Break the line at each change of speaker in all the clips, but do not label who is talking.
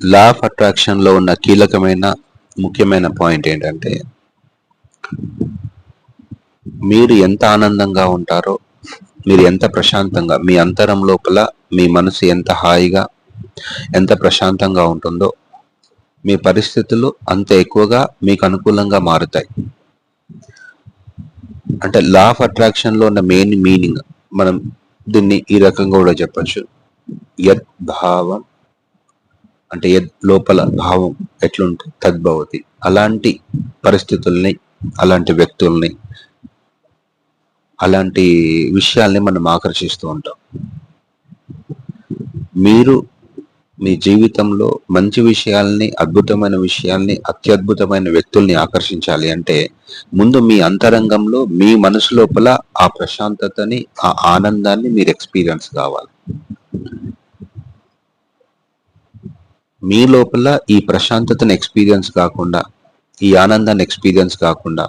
Law of అట్రాక్షన్లో ఉన్న కీలకమైన ముఖ్యమైన పాయింట్ ఏంటంటే మీరు ఎంత ఆనందంగా ఉంటారో మీరు ఎంత ప్రశాంతంగా మీ అంతరం లోపల మీ మనసు ఎంత హాయిగా ఎంత ప్రశాంతంగా ఉంటుందో మీ పరిస్థితులు అంత ఎక్కువగా మీకు అనుకూలంగా మారుతాయి. అంటే లా ఆఫ్ అట్రాక్షన్లో ఉన్న మెయిన్ మీనింగ్ మనం దీన్ని ఈ రకంగా కూడా చెప్పచ్చు. యద్ భావం అంటే లోపల భావం ఎట్లుంటుంది తద్భవతి. అలాంటి పరిస్థితుల్ని అలాంటి వ్యక్తుల్ని అలాంటి విషయాల్ని మనం ఆకర్షిస్తూ ఉంటాం. మీరు మీ జీవితంలో మంచి విషయాల్ని అద్భుతమైన విషయాల్ని అత్యద్భుతమైన వ్యక్తుల్ని ఆకర్షించాలి అంటే ముందు మీ అంతరంగంలో మీ మనసు లోపల ఆ ప్రశాంతతని ఆ ఆనందాన్ని మీరు ఎక్స్పీరియన్స్ కావాలి. మీ లోపల ఈ ప్రశాంతతను ఎక్స్పీరియన్స్ కాకుండా ఈ ఆనందాన్ని ఎక్స్పీరియన్స్ కాకుండా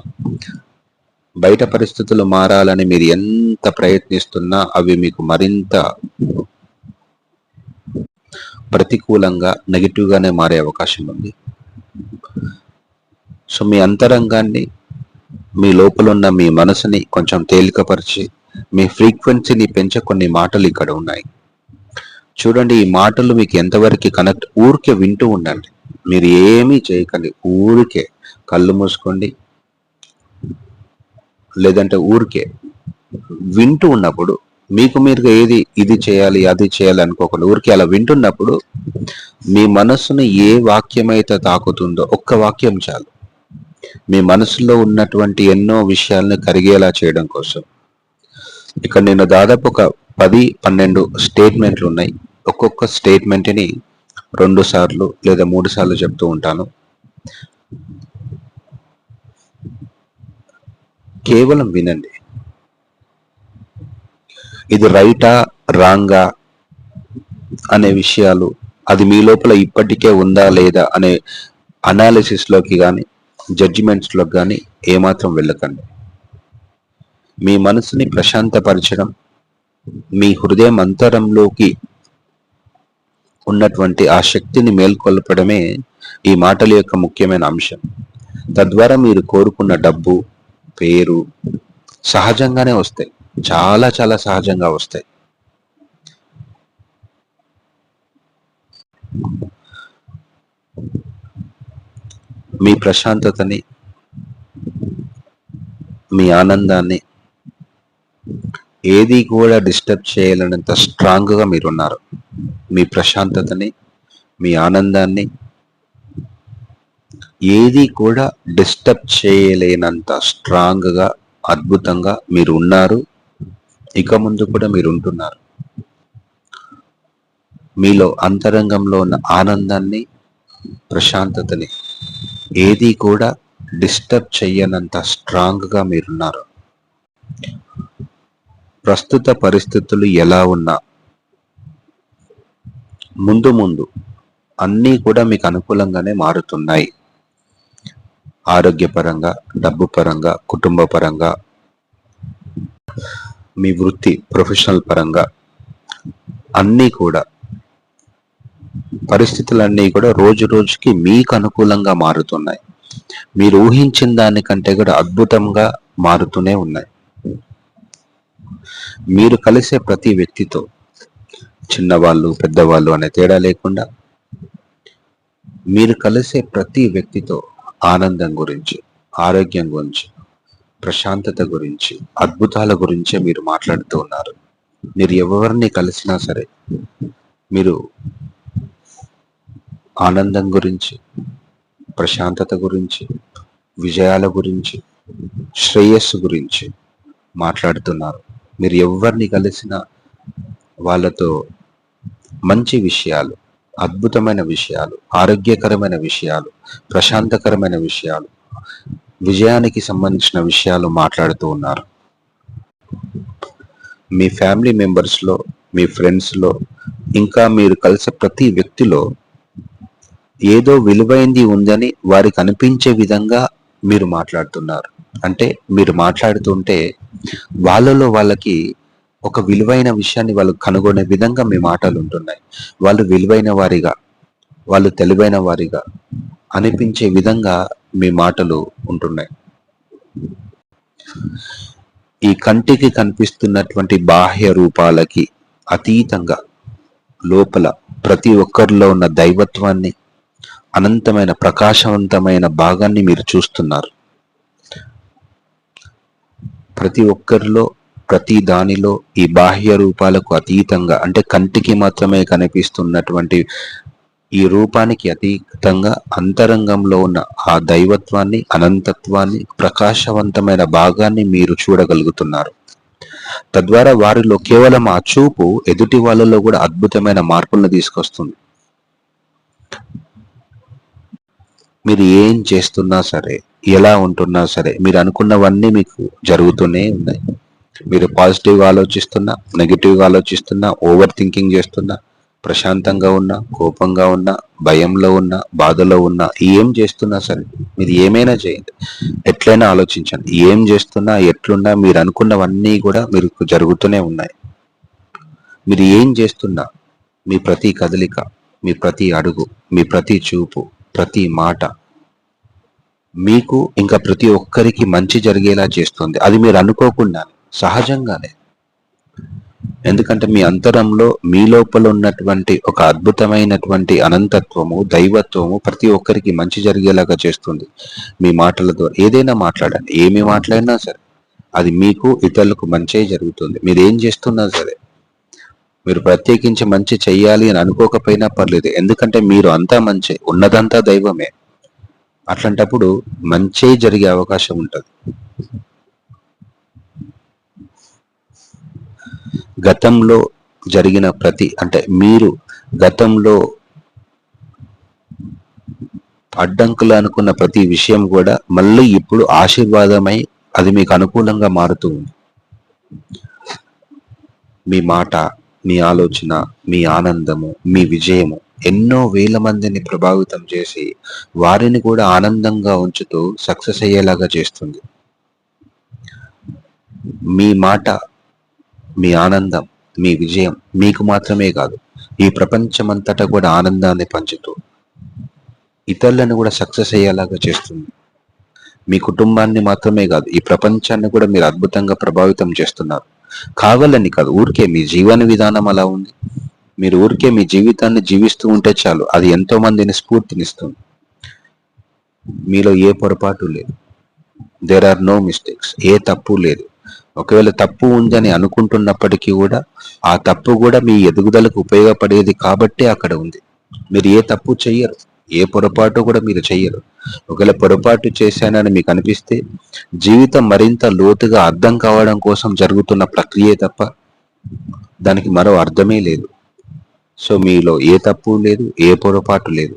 బయట పరిస్థితులు మారాలని మీరు ఎంత ప్రయత్నిస్తున్నా అవి మీకు మరింత ప్రతికూలంగా నెగిటివ్గానే మారే అవకాశం ఉంది. సో మీ అంతరంగాన్ని మీ లోపల ఉన్న మీ మనసుని కొంచెం తేలికపరిచి మీ ఫ్రీక్వెన్సీని పెంచే కొన్ని మాటలు ఇక్కడ ఉన్నాయి. చూడండి ఈ మాటలు మీకు ఎంతవరకు కనెక్ట్? ఊరికే వింటూ ఉండండి. మీరు ఏమీ చేయకండి. ఊరికే కళ్ళు మూసుకోండి. లేదంటే ఊరికే వింటూ ఉన్నప్పుడు మీకు మీరుగా ఏది ఇది చేయాలి అది చేయాలి అనుకోకుండా ఊరికి అలా వింటున్నప్పుడు మీ మనస్సును ఏ వాక్యం అయితే తాకుతుందో ఒక్క వాక్యం చాలు. మీ మనసులో ఉన్నటువంటి ఎన్నో విషయాలను కరిగేలా చేయడం కోసం. ఇక్కడ నేను దాదాపు ఒక పది పన్నెండు స్టేట్మెంట్లు ఉన్నాయి. ఒక్కొక్క స్టేట్మెంట్ని రెండు సార్లు లేదా మూడు సార్లు చెప్తూ ఉంటాను. కేవలం వినండి. ఇది రైటా రాంగా అనే విషయాలు అది మీ లోపల ఇప్పటికే ఉందా లేదా అనే అనాలిసిస్లోకి కానీ జడ్జిమెంట్స్లోకి కానీ ఏమాత్రం వెళ్ళకండి. మీ మనసుని ప్రశాంతపరచడం మీ హృదయం అంతరంలోకి ఉన్నటువంటి ఆ శక్తిని మేల్కొల్పడమే ఈ మాటల యొక్క ముఖ్యమైన అంశం. తద్వారా మీరు కోరుకున్న డబ్బు పేరు సహజంగానే వస్తాయి. చాలా చాలా సహజంగా వస్తాయి. మీ ప్రశాంతతని మీ ఆనందాన్ని ఏది కూడా డిస్టర్బ్ చేయాలనేంత స్ట్రాంగ్గా మీరున్నారు. మీ ప్రశాంతతని మీ ఆనందాన్ని ఏది కూడా డిస్టర్బ్ చేయలేనంత స్ట్రాంగ్గా అద్భుతంగా మీరు ఉన్నారు ఇక ముందు కూడా మీరు ఉంటున్నారు మీలో అంతరంగంలో ఉన్న ఆనందాన్ని ప్రశాంతతని ఏది కూడా డిస్టర్బ్ చెయ్యనంత స్ట్రాంగ్గా మీరున్నారు. ప్రస్తుత పరిస్థితులు ఎలా ఉన్నా ముందు ముందు అన్నీ కూడా మీకు అనుకూలంగానే మారుతున్నాయి. ఆరోగ్యపరంగా డబ్బు పరంగా కుటుంబ పరంగా మీ వృత్తి ప్రొఫెషనల్ పరంగా అన్నీ కూడా పరిస్థితులన్నీ కూడా రోజు రోజుకి మీకు అనుకూలంగా మారుతున్నాయి. మీరు ఊహించిన దానికంటే కూడా అద్భుతంగా మారుతూనే ఉన్నాయి. మీరు కలిసే ప్రతి వ్యక్తితో చిన్నవాళ్ళు పెద్దవాళ్ళు అనే తేడా లేకుండా మీరు కలిసే ప్రతి వ్యక్తితో ఆనందం గురించి ఆరోగ్యం గురించి ప్రశాంతత గురించి అద్భుతాల గురించే మీరు మాట్లాడుతూ ఉన్నారు. మీరు ఎవరిని కలిసినా సరే మీరు ఆనందం గురించి ప్రశాంతత గురించి విజయాల గురించి శ్రేయస్సు గురించి మాట్లాడుతున్నారు. మీరు ఎవరిని కలిసినా వాళ్ళతో మంచి విషయాలు అద్భుతమైన విషయాలు ఆరోగ్యకరమైన విషయాలు ప్రశాంతకరమైన విషయాలు విజయానికి సంబంధించిన విషయాలు మాట్లాడుతూ ఉన్నారు. మీ ఫ్యామిలీ మెంబర్స్లో మీ ఫ్రెండ్స్లో ఇంకా మీరు కలిసే ప్రతి వ్యక్తిలో ఏదో విలువైంది ఉందని వారికి అనిపించే విధంగా మీరు మాట్లాడుతున్నారు. అంటే మీరు మాట్లాడుతుంటే వాళ్ళలో వాళ్ళకి ఒక విలువైన విషయాన్ని వాళ్ళు కనుగొనే విధంగా మీ మాటలు ఉంటున్నాయి వాళ్ళు విలువైన వారిగా వాళ్ళు తెలివైన వారిగా అనిపించే విధంగా మీ మాటలు ఉంటున్నాయి. ఈ కంటికి కనిపిస్తున్నటువంటి బాహ్య రూపాలకి అతీతంగా లోపల ప్రతి ఒక్కరిలో ఉన్న దైవత్వాన్ని అనంతమైన ప్రకాశవంతమైన భాగాన్ని మీరు చూస్తున్నారు. ప్రతి ఒక్కరిలో ప్రతి దానిలో ఈ బాహ్య రూపాలకు అతీతంగా అంటే కంటికి మాత్రమే కనిపిస్తున్నటువంటి ఈ రూపానికి అతీతంగా అంతరంగంలో ఉన్న ఆ దైవత్వాన్ని అనంతత్వాన్ని ప్రకాశవంతమైన భాగాన్ని మీరు చూడగలుగుతున్నారు. తద్వారా వారిలో కేవలం ఆ చూపు ఎదుటి వాళ్ళలో కూడా అద్భుతమైన మార్పులను తీసుకొస్తుంది. మీరు ఏం చేస్తున్నా సరే ఎలా ఉంటున్నా సరే మీరు అనుకున్నవన్నీ మీకు జరుగుతూనే ఉన్నాయి. మీరు పాజిటివ్గా ఆలోచిస్తున్నా నెగిటివ్గా ఆలోచిస్తున్నా ఓవర్ థింకింగ్ చేస్తున్నా ప్రశాంతంగా ఉన్నా కోపంగా ఉన్నా భయంలో ఉన్నా బాధలో ఉన్నా ఏం చేస్తున్నా సరే మీరు ఏమైనా చేయండి. ఎట్లయినా ఆలోచించండి. ఏం చేస్తున్నా ఎట్లున్నా మీరు అనుకున్నవన్నీ కూడా మీరు జరుగుతూనే ఉన్నాయి. మీరు ఏం చేస్తున్నా మీ ప్రతి కదలిక మీ ప్రతి అడుగు మీ ప్రతి చూపు ప్రతి మాట మీకు ఇంకా ప్రతి ఒక్కరికి మంచి జరిగేలా చేస్తుంది. అది మీరు అనుకోకుండా సహజంగానే. ఎందుకంటే మీ అంతరంలో మీ లోపల ఉన్నటువంటి ఒక అద్భుతమైనటువంటి అనంతత్వము దైవత్వము ప్రతి ఒక్కరికి మంచి జరిగేలాగా చేస్తుంది. మీ మాటల ద్వారా ఏదైనా మాట్లాడండి. ఏమి మాట్లాడినా సరే అది మీకు ఇతరులకు మంచే జరుగుతుంది. మీరు ఏం చేస్తున్నా సరే మీరు ప్రత్యేకించి మంచి చెయ్యాలి అని అనుకోకపోయినా పర్లేదు. ఎందుకంటే మీరు అంతా మంచి ఉన్నదంతా దైవమే. అట్లాంటప్పుడు మంచే జరిగే అవకాశం ఉంటుంది. గతంలో జరిగిన ప్రతి అంటే మీరు గతంలో అడ్డంకులు అనుకున్న ప్రతి విషయం కూడా మళ్ళీ ఇప్పుడు ఆశీర్వాదమై అది మీకు అనుకూలంగా మారుతూ ఉంది. మీ మాట మీ ఆలోచన మీ ఆనందము మీ విజయము ఎన్నో వేల మందిని ప్రభావితం చేసి వారిని కూడా ఆనందంగా ఉంచుతూ సక్సెస్ అయ్యేలాగా చేస్తుంది. మీ మాట మీ ఆనందం మీ విజయం మీకు మాత్రమే కాదు ఈ ప్రపంచమంతటా కూడా ఆనందాన్ని పంచుతూ ఇతరులను కూడా సక్సెస్ అయ్యేలాగా చేస్తుంది. మీ కుటుంబాన్ని మాత్రమే కాదు ఈ ప్రపంచాన్ని కూడా మీరు అద్భుతంగా ప్రభావితం చేస్తున్నారు. కావాలని కాదు ఊరికే మీ జీవన విధానం అలా ఉంది. మీరు ఊరికే మీ జీవితాన్ని జీవిస్తూ ఉంటే చాలు. అది ఎంతో మందిని స్ఫూర్తినిస్తుంది. మీలో ఏ పొరపాటు లేదు. దేర్ ఆర్ నో మిస్టేక్స్ ఏ తప్పు లేదు. ఒకవేళ తప్పు ఉందని అనుకుంటున్నప్పటికీ కూడా ఆ తప్పు కూడా మీ ఎదుగుదలకు ఉపయోగపడేది కాబట్టే అక్కడ ఉంది. మీరు ఏ తప్పు చెయ్యరు. ఏ పొరపాటు కూడా మీరు చెయ్యరు. ఒకవేళ పొరపాటు చేశానని మీకు అనిపిస్తే జీవితం మరింత లోతుగా అర్థం కావడం కోసం జరుగుతున్న ప్రక్రియ తప్ప దానికి మరో అర్థమే లేదు. సో మీలో ఏ తప్పు లేదు ఏ పొరపాటు లేదు.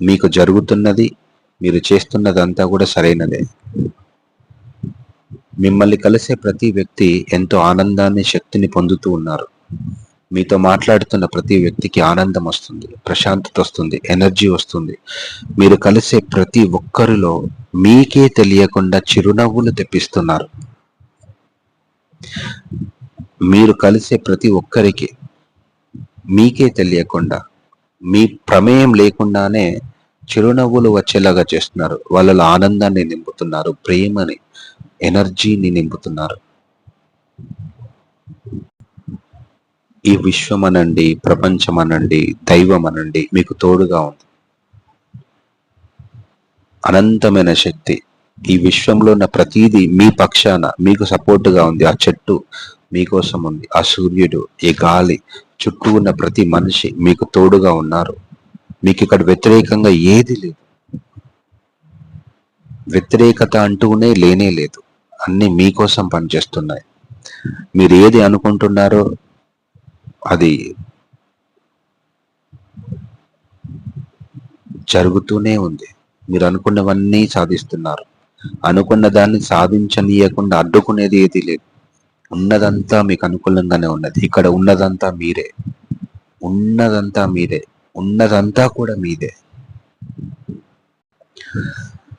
మీకు జరుగుతున్నది మీరు చేస్తున్నదంతా కూడా సరైనదే. మిమ్మల్ని కలిసే ప్రతి వ్యక్తి ఎంతో ఆనందాన్ని శక్తిని పొందుతూ ఉన్నారు. మీతో మాట్లాడుతున్న ప్రతి వ్యక్తికి ఆనందం వస్తుంది ప్రశాంతత వస్తుంది ఎనర్జీ వస్తుంది. మీరు కలిసే ప్రతి ఒక్కరిలో మీకే తెలియకుండా చిరునవ్వులు తెప్పిస్తున్నారు. మీరు కలిసే ప్రతి ఒక్కరికి మీకే తెలియకుండా మీ ప్రమేయం లేకుండానే చిరునవ్వులు వచ్చేలాగా చేస్తున్నారు. వాళ్ళలో ఆనందాన్ని నింపుతున్నారు ప్రేమని ఎనర్జీని నింపుతున్నారు. ఈ విశ్వం అనండి ప్రపంచం అనండి దైవం అనండి మీకు తోడుగా ఉంది. అనంతమైన శక్తి. ఈ విశ్వంలో ఉన్న ప్రతీది మీ పక్షాన మీకు సపోర్టుగా ఉంది. ఆ చెట్టు మీకోసం ఉంది. ఆ సూర్యుడు ఈ గాలి చుట్టూ ఉన్న ప్రతి మనిషి మీకు తోడుగా ఉన్నారు. మీకు ఇక్కడ వ్యతిరేకంగా ఏది లేదు. వ్యతిరేకత అంటూనే లేనే లేదు. అన్ని మీకోసం పనిచేస్తున్నాయి. మీరు ఏది అనుకుంటున్నారో అది జరుగుతూనే ఉంది. మీరు అనుకున్నవన్నీ సాధిస్తున్నారు. అనుకున్న దాన్ని సాధించనీయకుండా అడ్డుకునేది ఏది లేదు. ఉన్నదంతా మీకు అనుకూలంగానే ఉన్నది. ఇక్కడ ఉన్నదంతా మీరే. ఉన్నదంతా మీరే. ఉన్నదంతా కూడా మీదే.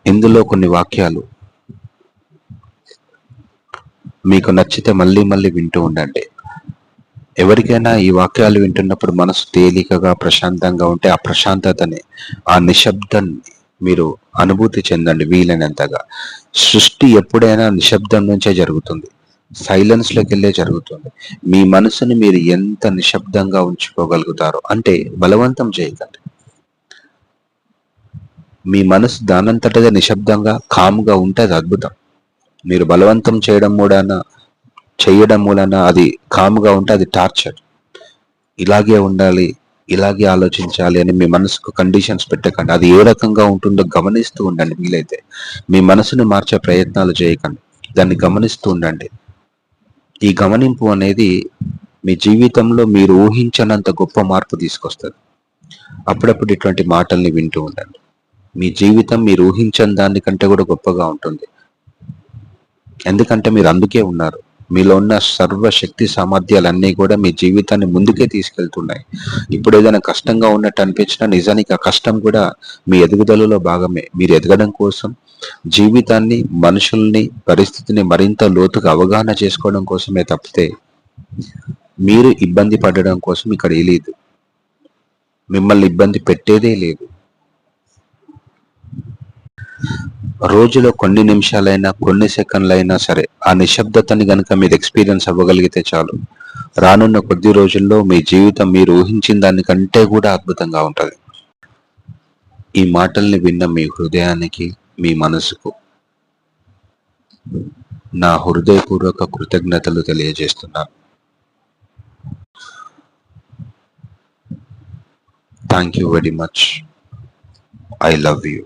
ఇందులో కొన్ని వాక్యాలు మీకు నచ్చితే మళ్ళీ మళ్ళీ వింటూ ఉండండి. ఎవరికైనా ఈ వాక్యాలు వింటున్నప్పుడు మనసు తేలికగా ప్రశాంతంగా ఉంటే ఆ ప్రశాంతతని ఆ నిశ్శబ్దాన్ని మీరు అనుభూతి చెందండి వీలైనంతగా. సృష్టి ఎప్పుడైనా నిశ్శబ్దం నుంచే జరుగుతుంది. సైలెన్స్ వెళ్ళే జరుగుతుంది. మీ మనసుని మీరు ఎంత నిశ్శబ్దంగా ఉంచుకోగలుగుతారో అంటే బలవంతం చేయకండి. మీ మనసు దానంతటగా నిశ్శబ్దంగా కామ్గా ఉంటే అది అద్భుతం. మీరు బలవంతం చేయడం మూలన చేయడం మూలన అది కామ్గా ఉంటే అది టార్చర్. ఇలాగే ఉండాలి ఇలాగే ఆలోచించాలి అని మీ మనసుకు కండిషన్స్ పెట్టకండి. అది ఏ రకంగా ఉంటుందో గమనిస్తూ ఉండండి వీలైతే. మీ మనసుని మార్చే ప్రయత్నాలు చేయకండి. దాన్ని గమనిస్తూ ఉండండి. ఈ గమనింపు అనేది మీ జీవితంలో మీరు ఊహించనంత గొప్ప మార్పు తీసుకొస్తుంది. అప్పుడప్పుడు ఇటువంటి మాటల్ని వింటూ ఉండండి. మీ జీవితం మీరు ఊహించని దానికంటే కూడా గొప్పగా ఉంటుంది. ఎందుకంటే మీరు అందుకే ఉన్నారు. మీలో ఉన్న సర్వశక్తి సామర్థ్యాలన్నీ కూడా మీ జీవితాన్ని ముందుకే తీసుకెళ్తున్నాయి. ఇప్పుడు ఏదైనా కష్టంగా ఉన్నట్టు అనిపించినా నిజానికి ఆ కష్టం కూడా మీ ఎదుగుదలలో భాగమే. మీరు ఎదగడం కోసం జీవితాన్ని మనుషుల్ని పరిస్థితిని మరింత లోతుగా అవగాహన చేసుకోవడం కోసమే తప్పితే మీరు ఇబ్బంది పడడం కోసం ఇక్కడ లేదు. మిమ్మల్ని ఇబ్బంది పెట్టేదే లేదు. రోజులో కొన్ని నిమిషాలైనా కొన్ని సెకండ్లైనా సరే ఆ నిశ్శబ్దతని గనక మీరు ఎక్స్పీరియన్స్ అవ్వగలిగితే చాలు. రానున్న కొద్ది రోజుల్లో మీ జీవితం మీరు ఊహించిన దానికంటే కూడా అద్భుతంగా ఉంటుంది. ఈ మాటల్ని విన్న మీ హృదయానికి మీ మనసుకు నా హృదయపూర్వక కృతజ్ఞతలు తెలియజేస్తున్నాను. Thank you very much I love you